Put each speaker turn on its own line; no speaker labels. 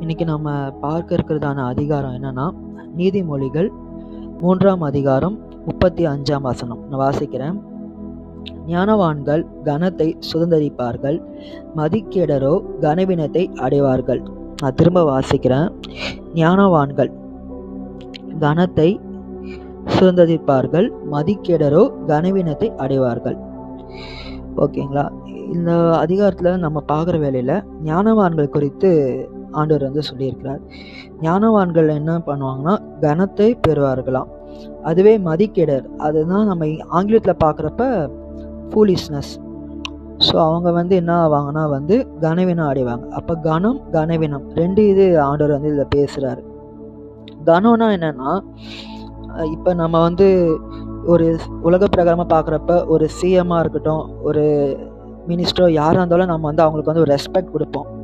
இன்னைக்கு நம்ம பார்க்க இருக்கிறதான அதிகாரம் என்னன்னா நீதிமொழிகள் மூன்றாம் அதிகாரம் முப்பத்தி அஞ்சாம் வசனம். நான் வாசிக்கிறேன். ஞானவான்கள் கனத்தை சுதந்தரிப்பார்கள் மதிக்கேடரோ கனவினத்தை அடைவார்கள். நான் திரும்ப வாசிக்கிறேன். ஞானவான்கள் கனத்தை சுதந்தரிப்பார்கள் மதிக்கேடரோ கனவீனத்தை அடைவார்கள். ஓகேங்களா? இந்த அதிகாரத்தில் நம்ம பார்க்குற வேலையில் ஞானவான்கள் குறித்து ஆண்டவர் வந்து சொல்லியிருக்கிறார். ஞானவான்கள் என்ன பண்ணுவாங்கன்னா கனத்தை பெறுவார்களாம். அதுவே மதிக்கிடர் அதுதான் நம்ம ஆங்கிலத்தில் பார்க்குறப்ப ஃபூலிஷ்னஸ் ஸோ அவங்க வந்து என்ன ஆவாங்கன்னா வந்து கனவினம் அடைவாங்க. அப்போ கனம் கனவினம். ரெண்டு இது ஆண்டவர் வந்து இதில் பேசுகிறாரு கனம்னா என்னென்னா இப்போ நம்ம வந்து ஒரு உலக பிரகாரமாக பார்க்குறப்ப ஒரு சிஎம்மாக இருக்கட்டும் ஒரு மினிஸ்டரோ யாராக இருந்தாலும் நம்ம வந்து அவங்களுக்கு வந்து ஒரு ரெஸ்பெக்ட் கொடுப்போம்.